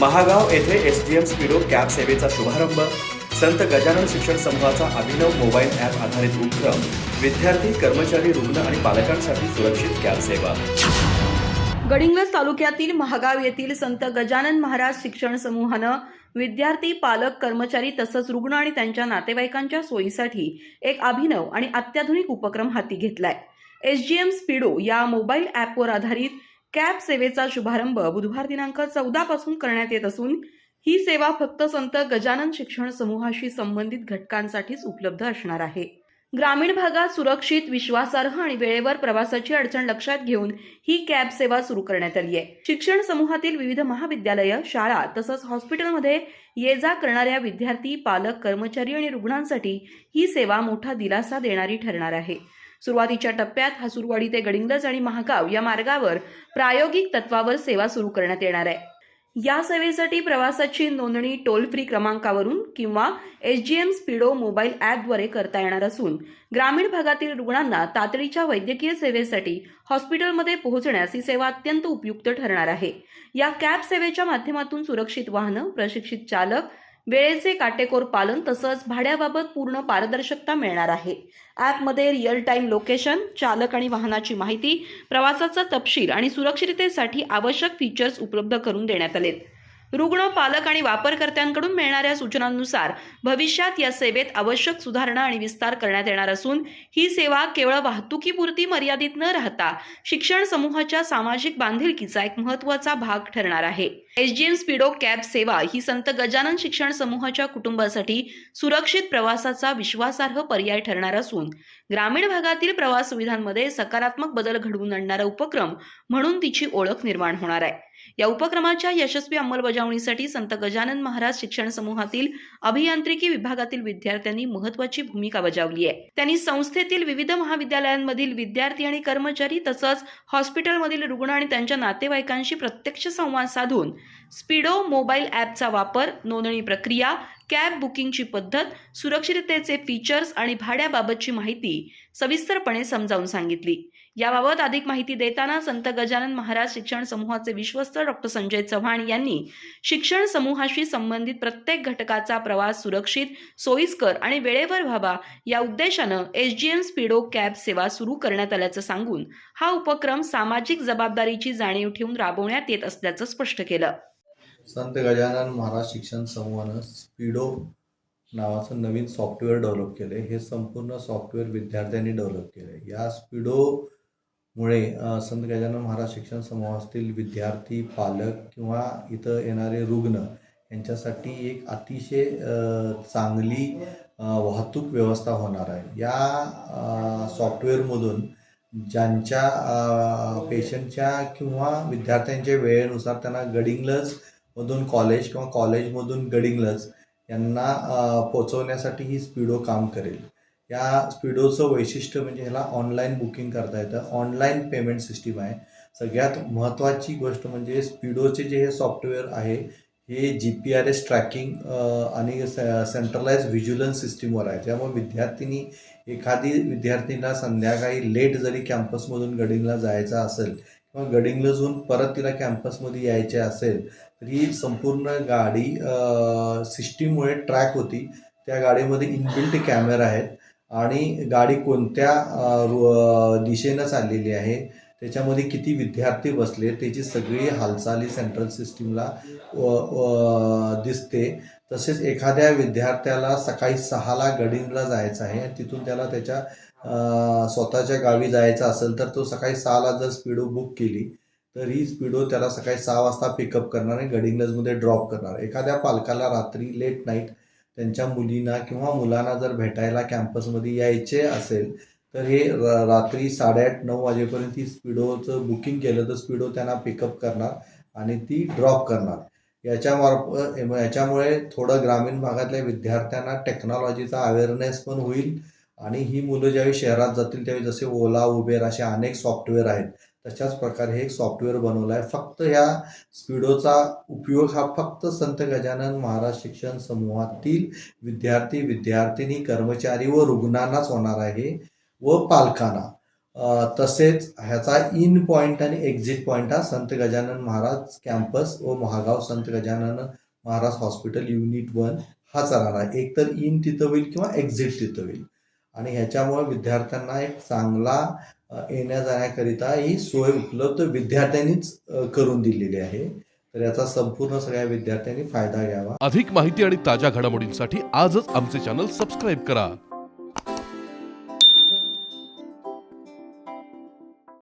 महागाव येथे S D M speedo cab सेवेचा शुभारंभ. संत गजानन शिक्षण समूहाचा अभिनव मोबाईल ॲप आधारित उपक्रम. विद्यार्थी कर्मचारी रुग्ण आणि पालकांसाठी सुरक्षित कॅब सेवा. गडिंग्लज तालुक्यातील महागाव येथील संत गजानन महाराज शिक्षण समूहानं विद्यार्थी पालक कर्मचारी तसंच रुग्ण आणि त्यांच्या नातेवाईकांच्या सोयीसाठी एक अभिनव आणि अत्याधुनिक उपक्रम हाती घेतलाय. एस जी एम स्पिडो या मोबाईल ॲपवर आधारित कॅब सेवेचा शुभारंभ बुधवार दिनांक चौदा पासून करण्यात येत असून ही सेवा फक्त संत गजानन शिक्षण समूहाशी संबंधित घटकांसाठीच उपलब्ध असणार आहे. ग्रामीण भागात सुरक्षित विश्वासार्ह आणि वेळेवर प्रवासाची अडचण लक्षात घेऊन ही कॅब सेवा सुरू करण्यात आली आहे. शिक्षण समूहातील विविध महाविद्यालय शाळा तसंच हॉस्पिटलमध्ये ये जा करणाऱ्या विद्यार्थी पालक कर्मचारी आणि रुग्णांसाठी ही सेवा मोठा दिलासा देणारी ठरणार आहे. सुरुवातीच्या टप्प्यात हसुरवाडी ते गडिंगलज आणि महागाव या मार्गावर प्रायोगिक तत्वावर सेवा सुरू करण्यात येणार आहे. या सेवेसाठी प्रवासाची नोंदणी टोल फ्री क्रमांकावरून किंवा S G M speedo mobile ॲपद्वारे करता येणार असून ग्रामीण भागातील रुग्णांना तातडीच्या वैद्यकीय सेवेसाठी हॉस्पिटलमध्ये पोहोचण्यास ही सेवा अत्यंत उपयुक्त ठरणार आहे. या कॅब सेवेच्या माध्यमातून सुरक्षित वाहनं प्रशिक्षित चालक वेळेचे काटेकोर पालन तसंच भाड्याबाबत पूर्ण पारदर्शकता मिळणार आहे. ॲपमध्ये रिअल टाईम लोकेशन चालक आणि वाहनाची माहिती प्रवासाचा तपशील आणि सुरक्षिततेसाठी आवश्यक फीचर्स उपलब्ध करून देण्यात आलेत. रुग्ण पालक आणि वापरकर्त्यांकडून मिळणाऱ्या सूचनांनुसार भविष्यात या सेवेत आवश्यक सुधारणा आणि विस्तार करण्यात येणार असून ही सेवा केवळ वाहतुकीपुरती मर्यादित न राहता शिक्षण समूहाच्या सामाजिक बांधिलकीचा एक महत्त्वाचा भाग ठरणार आहे. S G M speedo cab सेवा ही संत गजानन शिक्षण समूहाच्या कुटुंबासाठी सुरक्षित प्रवासाचा विश्वासार्ह पर्याय ठरणार असून ग्रामीण भागातील प्रवास सुविधांमध्ये सकारात्मक बदल घडवून आणणारा उपक्रम म्हणून तिची ओळख निर्माण होणार आहे. या उपक्रमाच्या यशस्वी अंमलबजावणीसाठी संत गजानन महाराज शिक्षण समूहातील अभियांत्रिकी विभागातील विद्यार्थ्यांनी महत्वाची भूमिका बजावली आहे. त्यांनी संस्थेतील विविध महाविद्यालयांमधील विद्यार्थी आणि कर्मचारी तसंच हॉस्पिटलमधील रुग्ण आणि त्यांच्या नातेवाईकांशी प्रत्यक्ष संवाद साधून स्पीडो मोबाईल ॲपचा वापर नोंदणी प्रक्रिया कॅब बुकिंगची पद्धत सुरक्षिततेचे फीचर्स आणि भाड्याबाबतची माहिती सविस्तरपणे समजावून सांगितली. याबाबत अधिक माहिती देताना संत गजानन महाराज शिक्षण समूहाचे विश्वस्त डॉक्टर संजय चव्हाण यांनी शिक्षण समूहाशी संबंधित प्रत्येक घटकाचा प्रवास सुरक्षित सोयीस्कर आणि वेळेवर व्हावा या उद्देशानं एसजीएम स्पीडो कॅब सेवा सुरू करण्यात आल्याचं सांगून हा उपक्रम सामाजिक जबाबदारीची जाणीव ठेवून राबवण्यात येत असल्याचं स्पष्ट केलं. संत गजानन महाराज शिक्षण समूहानं स्पीडो नावाचं नवीन सॉफ्टवेअर डेव्हलप केलं हे संपूर्ण सॉफ्टवेअर विद्यार्थ्यांनी डेव्हलप केलं या स्पीडो मुळे संत गजानन महाराज शिक्षण समूहातील विद्यार्थी पालक किंवा इथं येणारे रुग्ण यांच्यासाठी एक अतिशय चांगली वाहतूक व्यवस्था होणार आहे. या सॉफ्टवेअरमधून ज्यांच्या पेशंटच्या किंवा विद्यार्थ्यांच्या वेळेनुसार त्यांना गडिंग्लजमधून कॉलेज किंवा कॉलेजमधून गडिंग्लज यांना पोचवण्यासाठी ही स्पीडो काम करेल. या स्पीडोचं वैशिष्ट्य म्हणजे ह्याला ऑनलाईन बुकिंग करता येतं. ऑनलाईन पेमेंट सिस्टीम आहे. सगळ्यात महत्त्वाची गोष्ट म्हणजे स्पीडोचे जे हे सॉफ्टवेअर आहे हे G P R S tracking आणि सेंट्रलाइज व्हिज्युलन्स सिस्टीमवर आहे. त्यामुळे विद्यार्थिनी एखादी विद्यार्थीला संध्याकाळी लेट जरी कॅम्पसमधून गडिंगला जायचं असेल किंवा गडिंग्लजहून परत तिला कॅम्पसमध्ये यायचे असेल तर ही संपूर्ण गाडी सिस्टीममुळे ट्रॅक होती. त्या गाडीमध्ये इनबिल्ट कॅमेरा आहेत. आणि गाडी कोणत्या दिशेनं चाललेली आहे. त्याच्यामध्ये किती विद्यार्थी बसले त्याची सगळी हालचाली सेंट्रल सिस्टीमला दिसते. तसेच एखाद्या विद्यार्थ्याला सकाळी सहाला गडिंगला जायचं आहे तिथून त्याला त्याच्या स्वतःच्या गावी जायचं असेल तर तो सकाळी सहाला जर स्पीडो बुक केली तर ही स्पीडो त्याला सकाळी सहा वाजता पिकअप करणार आणि गडिंगलजमध्ये ड्रॉप करणार. एखाद्या पालकाला रात्री लेट नाईट त्यांच्या मुलींना किंवा मुलांना जर भेटायला कॅम्पसमध्ये यायचे असेल तर हे रात्री साडेआठ नऊ वाजेपर्यंत ती स्पीडोचं बुकिंग केलं तर स्पीडो त्यांना पिकअप करणार आणि ती ड्रॉप करणार. याच्या याच्यामुळे थोडं ग्रामीण भागातल्या विद्यार्थ्यांना टेक्नॉलॉजीचा अवेअरनेस पण होईल आणि ही मुलं ज्यावेळी शहरात जातील त्यावेळी जसे ओला उबेर असे अनेक सॉफ्टवेअर आहेत तशाच प्रकारे हे एक सॉफ्टवेअर बनवलं आहे. फक्त ह्या स्पीडोचा उपयोग हा फक्त संत गजानन महाराज शिक्षण समूहातील विद्यार्थी विद्यार्थिनी कर्मचारी व रुग्णांनाच होणार आहे व पालकांना. तसेच ह्याचा इन पॉईंट आणि एक्झिट पॉईंट हा संत गजानन महाराज कॅम्पस व Mahagaon Sant Gajanan Maharaj hospital unit one हाच राहणार आहे. एक तर इन तिथं होईल किंवा एक्झिट तिथं होईल. आणि ह्याच्यामुळे विद्यार्थ्यांना एक चांगला येण्या जाण्याकरिता ही सोय उपलब्ध विद्यार्थ्यांनीच करून दिलेली आहे. तर याचा संपूर्ण सगळ्या विद्यार्थ्यांनी फायदा घ्यावा. अधिक माहिती आणि ताज्या घडामोडींसाठी आजच आमचे चॅनल सबस्क्राईब करा.